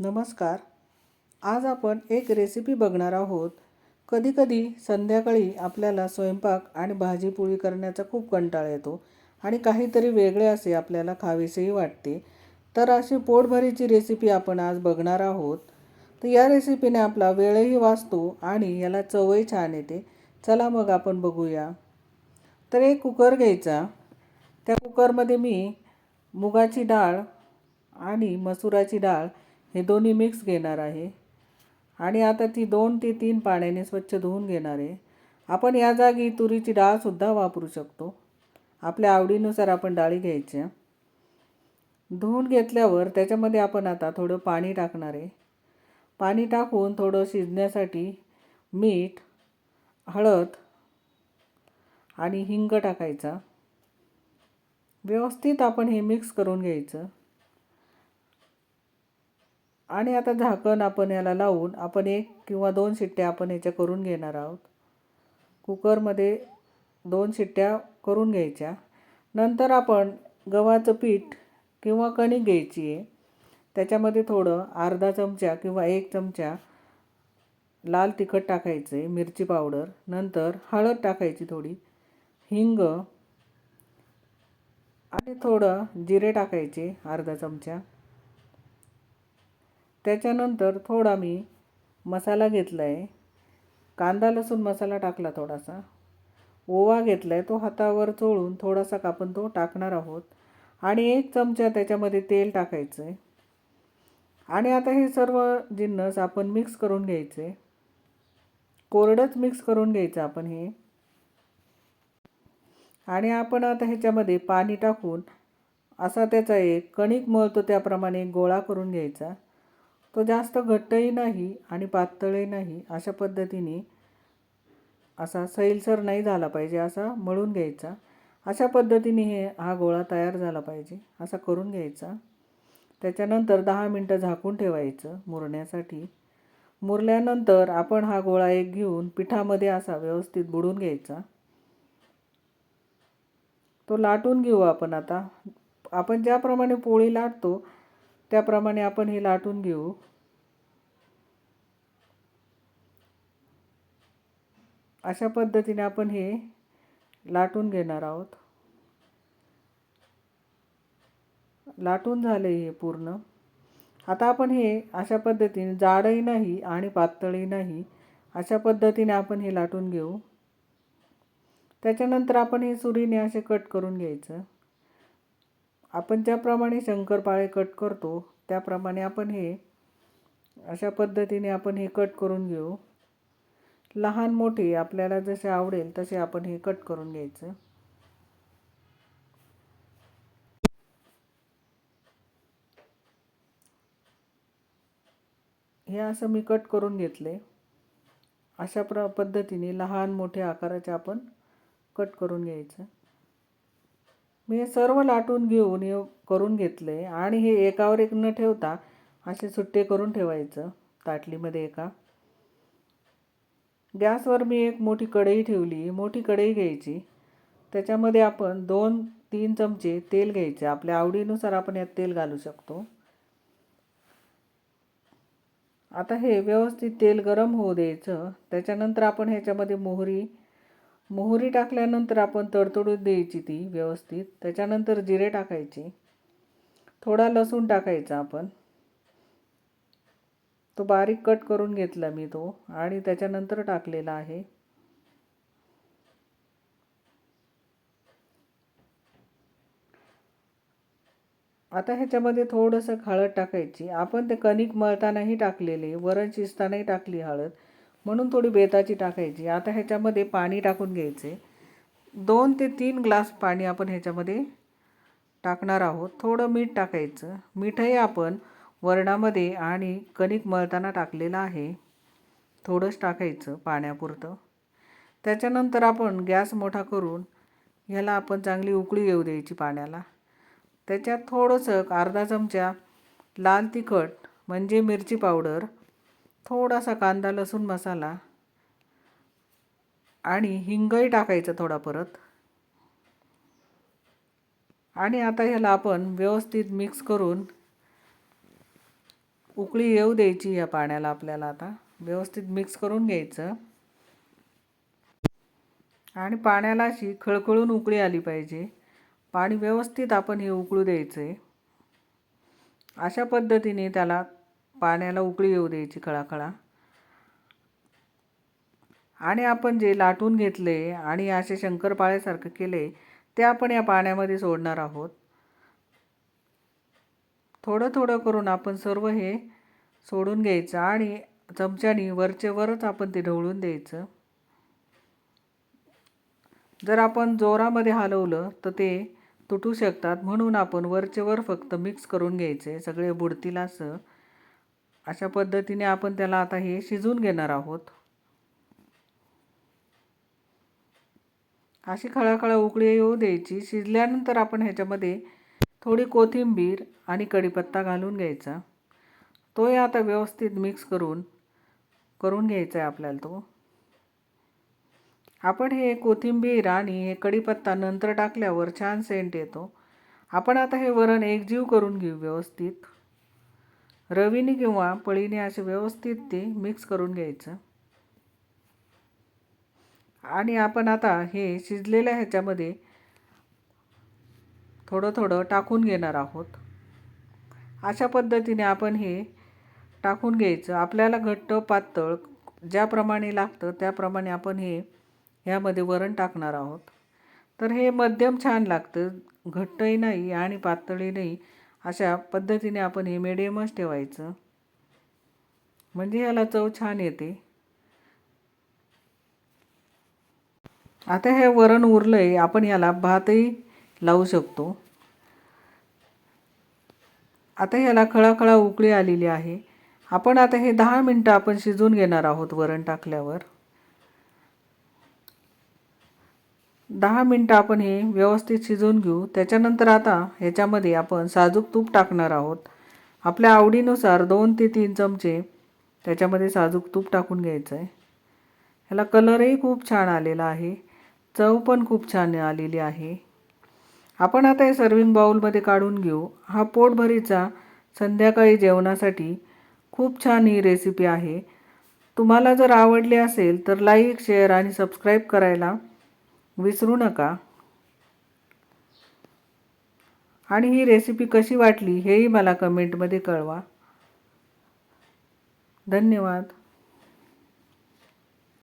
नमस्कार. आज आपण एक रेसिपी बघणार आहोत. कधीकधी संध्याकाळी आपल्याला स्वयंपाक आणि भाजीपोळी करण्याचा खूप कंटाळा येतो आणि काहीतरी वेगळे असे आपल्याला खावेसेही वाटते. तर अशी पोटभरीची रेसिपी आपण आज बघणार आहोत. तर या रेसिपीने आपला वेळही वाचतो आणि याला चवही छान येते. चला मग आपण बघूया. तर एक कुकर घ्यायचा. त्या कुकरमध्ये मी मुगाची डाळ आणि मसुराची डाळ हे दोन्ही मिक्स घेणार आहे. आणि आता ती दोन ते तीन पाण्याने स्वच्छ धुवून घेणार आहे. आपण या जागी तुरीची डाळसुद्धा वापरू शकतो. आपल्या आवडीनुसार आपण डाळी घ्यायच्या. धुवून घेतल्यावर त्याच्यामध्ये आपण आता थोडं पाणी टाकणार आहे. पाणी टाकून थोडं शिजण्यासाठी मीठ हळद आणि हिंग टाकायचा. व्यवस्थित आपण हे मिक्स करून घ्यायचं. आणि आता झाकण आपण याला लावून आपण एक किंवा दोन शिट्ट्या आपण याच्या करून घेणार आहोत. कुकरमध्ये दोन शिट्ट्या करून घ्यायच्या. नंतर आपण गव्हाचं पीठ किंवा कणिक घ्यायची आहे. त्याच्यामध्ये थोडं अर्धा चमचा किंवा एक चमचा लाल तिखट टाकायचं आहे मिरची पावडर. नंतर हळद टाकायची थोडी हिंग आणि थोडं जिरे टाकायचे अर्धा चमचा. त्याच्यानंतर थोडा मी मसाला घेतला आहे कांदा लसूण मसाला टाकला थोडासा. ओवा घेतला आहे तो हातावर चोळून थोडासा कापून तो टाकणार आहोत. आणि एक चमचा त्याच्यामध्ये तेल टाकायचं आहे आणि आता हे सर्व जिन्नस आपण मिक्स करून घ्यायचे. कोरडंच मिक्स करून घ्यायचं आपण हे. आणि आपण आता ह्याच्यामध्ये पाणी टाकून असा त्याचा एक कणिक मळतो त्याप्रमाणे गोळा करून घ्यायचा. तो जास्त घट्टही नाही आणि पातळही नाही अशा पद्धतीने असा सैलसर नाही झाला पाहिजे असा मळून घ्यायचा. अशा पद्धतीने हे हा गोळा तयार झाला पाहिजे असा करून घ्यायचा. त्याच्यानंतर दहा मिनटं झाकून ठेवायचं मुरण्यासाठी. मुरल्यानंतर आपण हा गोळा एक घेऊन पिठामध्ये असा व्यवस्थित बुडून घ्यायचा. तो लाटून घेऊ आपण आता. आपण ज्याप्रमाणे पोळी लाटतो त्याप्रमाणे आपण हे लाटून घेऊ. अशा पद्धतीने आपण हे लाटून घेणार आहोत. लाटून झाले हे पूर्ण. आता आपण हे अशा पद्धतीने जाडही नाही आणि पातळही नाही अशा पद्धतीने आपण हे लाटून घेऊ. त्याच्यानंतर आपण हे सुरीने असे कट करून घ्यायचं. आपण ज्याप्रमाणे शंकरपाळे कट करतो त्याप्रमाणे आपण हे अशा पद्धतीने आपण हे कट करून घेऊ. लहान मोठे आपल्याला जसे आवडेल तसे आपण हे कट करून घ्यायचं. हे असं मी कट करून घेतले अशा प्र पद्धतीने लहान मोठ्या आकाराचे आपण कट करून घ्यायचं. मी सर्व लाटून घेऊन हे करून घेतले आणि हे एकावर एक न ठेवता असे सुट्टे करून ठेवायचं ताटलीमध्ये एका. गॅसवर मी एक मोठी कढई ठेवली मोठी कढई घ्यायची. त्याच्यामध्ये आपण दोन तीन चमचे तेल घ्यायचे. आपल्या आवडीनुसार आपण यात तेल घालू शकतो. आता हे व्यवस्थित तेल गरम होऊ द्यायचं. त्याच्यानंतर आपण ह्याच्यामध्ये मोहरी मोहरी टाकल्यानंतर आपण तडतडू द्यायची ती व्यवस्थित. त्याच्यानंतर जिरे टाकायचे. थोडा लसूण टाकायचा आपण. तो बारीक कट करून घेतला मी तो आणि त्याच्यानंतर टाकलेला आहे. आता ह्याच्यामध्ये थोडंसं हळद टाकायची. आपण ते कणिक मळतानाही टाकलेले वरण शिजतानाही टाकली हळद. म्हणून थोडी बेताची टाकायची. आता ह्याच्यामध्ये पाणी टाकून घ्यायचे. दोन ते तीन ग्लास पाणी आपण ह्याच्यामध्ये टाकणार आहोत. थोडं मीठ टाकायचं. मीठही आपण वरणामध्ये आणि कणिक मळताना टाकलेलं आहे. थोडंच टाकायचं पाण्यापुरतं. त्याच्यानंतर आपण गॅस मोठा करून ह्याला आपण चांगली उकळी येऊ द्यायची पाण्याला. त्याच्यात थोडंसं अर्धा चमचा लाल तिखट म्हणजे मिरची पावडर थोडासा कांदा लसूण मसाला आणि हिंगही टाकायचं थोडा परत. आणि आता ह्याला आपण व्यवस्थित मिक्स करून उकळी येऊ द्यायची या पाण्याला आपल्याला आता. व्यवस्थित मिक्स करून घ्यायचं. आणि पाण्याला अशी खळखळून उकळी आली पाहिजे. पाणी व्यवस्थित आपण हे उकळू द्यायचं आहे अशा पद्धतीने त्याला पाण्याला उकळी येऊ द्यायची खळाखळा. आणि आपण जे लाटून घेतले आणि असे शंकरपाळ्यासारखं केले ते आपण या पाण्यामध्ये सोडणार आहोत. थोडं थोडं करून आपण सर्व हे सोडून घ्यायचं आणि चमच्यानी वरचे वरच आपण ते ढवळून द्यायचं. जर आपण जोरामध्ये हलवलं तर ते तुटू शकतात म्हणून आपण वरचे वर फक्त मिक्स करून घ्यायचे सगळे बुडतील असं. अशा पद्धतीने आपण त्याला आता हे शिजवून घेणार आहोत. अशी खळाखळा उकळी येऊ द्यायची. शिजल्यानंतर आपण ह्याच्यामध्ये थोडी कोथिंबीर आणि कढीपत्ता घालून घ्यायचा. तोही आता व्यवस्थित मिक्स करून करून घ्यायचा आहे आपल्याला तो. आपण हे कोथिंबीर आणि हे कढीपत्ता नंतर टाकल्यावर छान सेंट येतो. आपण आता हे वरण एकजीव करून घेऊ व्यवस्थित. रवीने किंवा पळीने असे व्यवस्थित ते मिक्स करून घ्यायचं. आणि आपण आता हे शिजलेल्या ह्याच्यामध्ये थोडं थोडं टाकून घेणार आहोत. अशा पद्धतीने आपण हे टाकून घ्यायचं. आपल्याला घट्ट पातळ ज्याप्रमाणे लागतं त्याप्रमाणे आपण हे ह्यामध्ये वरण टाकणार आहोत. तर हे मध्यम छान लागतं. घट्टही नाही आणि पातळही नाही. अशा पद्धतीने आपण हे मिडियमच ठेवायचं. म्हणजे याला चव छान येते. आता हे वरण उरलं आहे आपण याला भातही लावू शकतो. आता ह्याला खळाखळा उकळी आलेली आहे. आपण आता हे दहा मिनटं आपण शिजून घेणार आहोत वरण टाकल्यावर. दहा मिनटं आपण हे व्यवस्थित शिजवून घेऊ. त्याच्यानंतर आता ह्याच्यामध्ये आपण साजूक तूप टाकणार आहोत. आपल्या आवडीनुसार दोन ते तीन चमचे त्याच्यामध्ये साजूक तूप टाकून घ्यायचं आहे ह्याला कलरही खूप छान आलेला आहे. चव पण खूप छान आलेली आहे. आपण आता हे सर्विंग बाउलमध्ये काढून घेऊ. हा पोटभरीचा संध्याकाळी जेवणासाठी खूप छान ही रेसिपी आहे. तुम्हाला जर आवडली असेल तर लाईक शेअर आणि सबस्क्राईब करायला विसरू नका. आणि ही रेसिपी कशी वाटली हेही मला कमेंटमध्ये कळवा. धन्यवाद.